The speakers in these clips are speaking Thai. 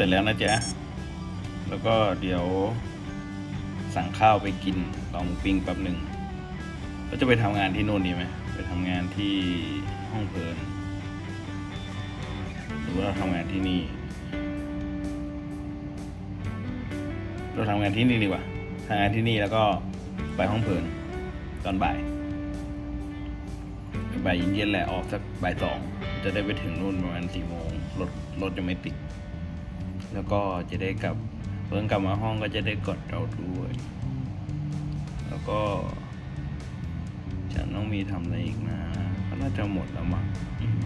เสร็จแล้วนะจ๊ะ แล้วก็เดี๋ยวสั่งข้าวไปกินลองปิ้งแป๊บหนึ่งแล้วจะไปทำงานที่นู่นดีไหมไปทำงานที่ห้องเพลินหรือว่าเราทำงานที่นี่ เราทำงานที่นี่ดีกว่าทำงานที่นี่แล้วก็ไปห้องเพลินตอนบ่ายบ่ายเย็นๆแหละออกสักบ่ายสองจะได้ไปถึงนู่นประมาณสี่โมงรถรถจะไม่ติด แล้วก็จะได้กลับเพิ่งกลับมาห้องก็จะได้กดเราด้วย แล้วก็ฉันต้องมีทำอะไรอีกนะก็น่าจะหมดแล้วมั้งอืม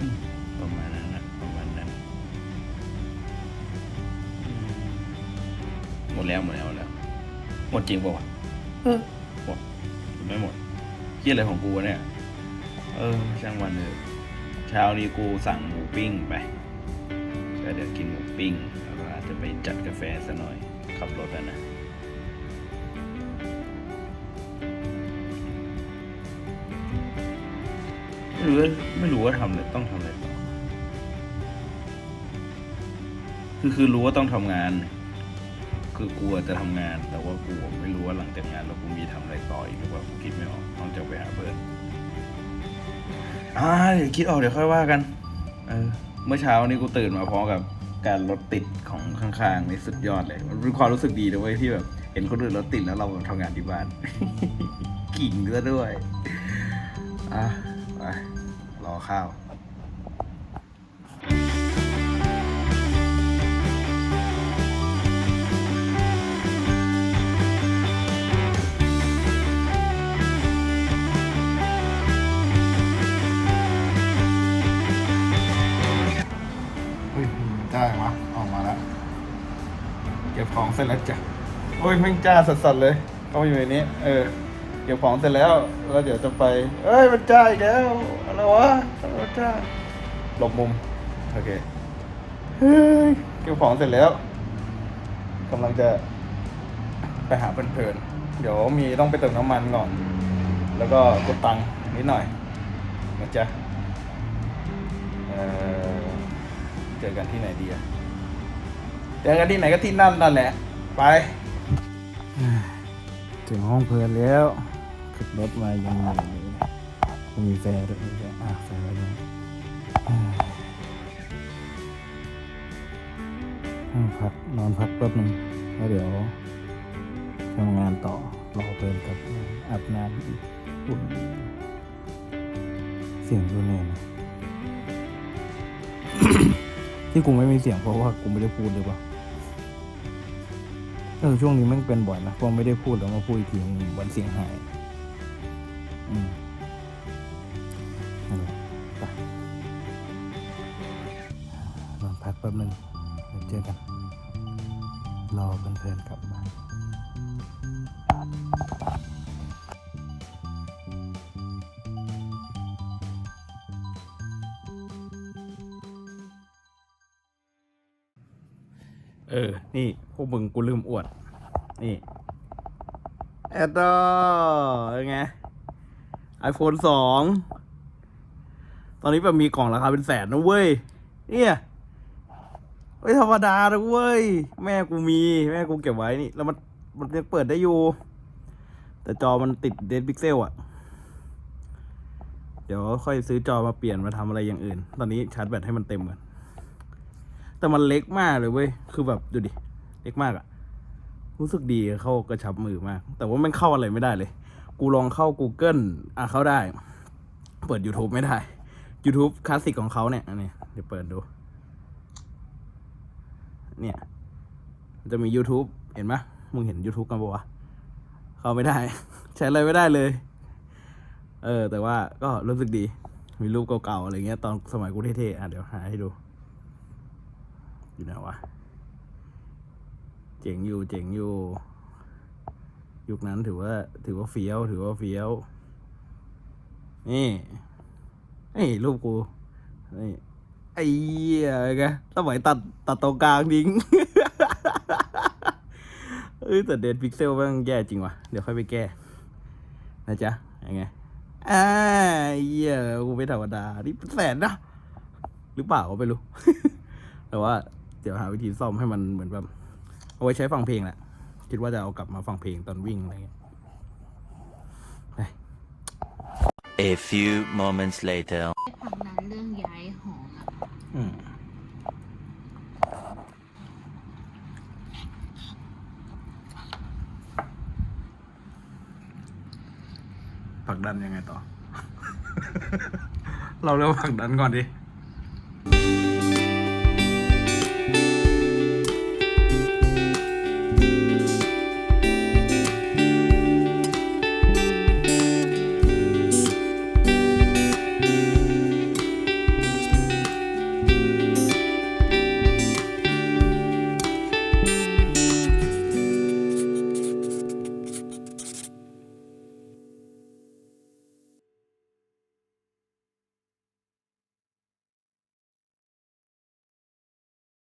อืมประมาณนั้นนะประมาณนั้นอืมหมดแล้วหมดแล้วหมดแล้ว หมดจริงป่าวะเออหมดหรือไม่หมดเยี่ยอะไรของกูวะเนี่ย เออ ช่างมันเถอะ เช้านี้กูสั่งหมูปิ้งไปก็เดี๋ยวกินหมูปิ้งแล้วก็อาจจะไปจัดกาแฟซะหน่อยขับรถแล้วนะไม่รู้ว่าไม่รู้ว่าทำอะไรต้องทำอะไรต่อคือคือรู้ว่าต้องทำงาน คือกลัวจะทำงาน แต่ว่ากูไม่รู้ว่าหลังจากงานแล้วกูมีทำอะไรต่ออีกหรือเปล่ากูคิดไม่ออกนอกจากไปหาเพื่อน อ่าเดี๋ยวคิดออกเดี๋ยวค่อยว่ากัน เออ เมื่อเช้านี้กูตื่นมาพร้อมกับการรถติดของข้างๆนี่สุดยอดเลย มันเป็นความรู้สึกดีนะเว้ยที่แบบเห็นคนอื่นรถติดแล้วเราทำงานที่บ้าน กิ่งซะด้วย อะไปรอข้าว เก็บของเสร็จแล้วจ้ะโอ้ยแม่งจ้าสัสๆเลยเข้าอยู่ในนี้ เออ เก็บของเสร็จแล้วแล้วเดี๋ยวจะไป เอ้ยมันจ้าอีกแล้วอะไรวะอะไรวะจ้าหลบมุมโอเคเฮ้ยเก็บของเสร็จแล้วกำลังจะไปหาเพลินๆเดี๋ยวมีต้องไปเติมน้ำมันก่อน แล้วก็กดตังค์นิดหน่อยนะจ๊ะเอ่อเจอกันที่ไหนดีอะ เจอกันที่ไหนก็ที่นั่นนั่นแหละ ไป ถึงห้องเพลินแล้วขับรถมายังไงมีแฟร์ด้วยมีแฟร์อะแฟร์ด้วยอ่านั่งพักนอนพักแป๊บนึงแล้วเดี๋ยวทำงานต่อรอเพลินกับอาบน้ำอีกอุ่นเสียงดูเนี่ยนะที่กูไม่มีเสียงเพราะว่ากูไม่ได้พูดหรือเปล่า เออช่วงนี้มันเป็นบ่อยนะพอไม่ได้พูดแล้วมาพูดอีกทีมันวันเสียงหายอืมนอนพักแป๊บนึงเดี๋ยวเจอกันรอเพื่อนๆกลับมา เออ นี่ พวกมึงกูลืมอวด นี่แอดดอเป็นไง iPhone สองตอนนี้แบบมีกล่องราคาเป็นแสนนะเว้ย เนี่ยไม่ธรรมดานะเว้ย แม่กูมี แม่กูเก็บไว้นี่ แล้วมันมันยังเปิดได้อยู่ แต่จอมันติดเดนพิกเซลอะเดี๋ยวค่อยซื้อจอมาเปลี่ยนมาทำอะไรอย่างอื่น ตอนนี้ชาร์จแบตให้มันเต็มก่อน แต่มันเล็กมากเลยเว้ย คือแบบดูดิ เล็กมากอะรู้สึกดีเข้ากระชับมือมาก แต่ว่ามันเข้าอะไรไม่ได้เลย กูลองเข้า Google อะเข้าได้ เปิด YouTube ไม่ได้ YouTube คลาสสิกของเขาเนี่ย อันนี้เดี๋ยวเปิดดู เนี่ย จะมี YouTube เห็นไหมมึงเห็น YouTube กันปะวะ เข้าไม่ได้ ใช้อะไรไม่ได้เลย เออ แต่ว่าก็รู้สึกดี มีรูปเก่าๆอะไรเงี้ย ตอนสมัยกูเท่ๆ อะเดี๋ยวหาให้ดู อยู่ไหนวะ เจ๋งอยู่เจ๋งอยู่ ยุคนั้นถือว่า ถือว่าเฟี้ยว ถือว่าเฟี้ยว นี่นี่รูปกู นี่ไอ้เหี้ยไงสมัยตัดตัดตรงกลางทิ้งเอ้ยแต่เดนพิกเซลม่งแย่จริงว่ะ เดี๋ยวค่อยไปแก้ นะจ๊ะ ยังไงอ่าเหี้ยกูไม่ธรรมดา นี่เป็นแสนนะ หรือเปล่าก็ไม่รู้ แต่ว่า เดี๋ยวหาวิธีซ่อมให้มันเหมือนแบบเอาไว้ใช้ฟังเพลงแหละ คิดว่าจะเอากลับมาฟังเพลงตอนวิ่งอะไรเงี้ย A few moments later. ผลักดันเรื่องย้ายหออะอืมผลักดันยังไงต่อ เราเริ่มผลักดันก่อนดิ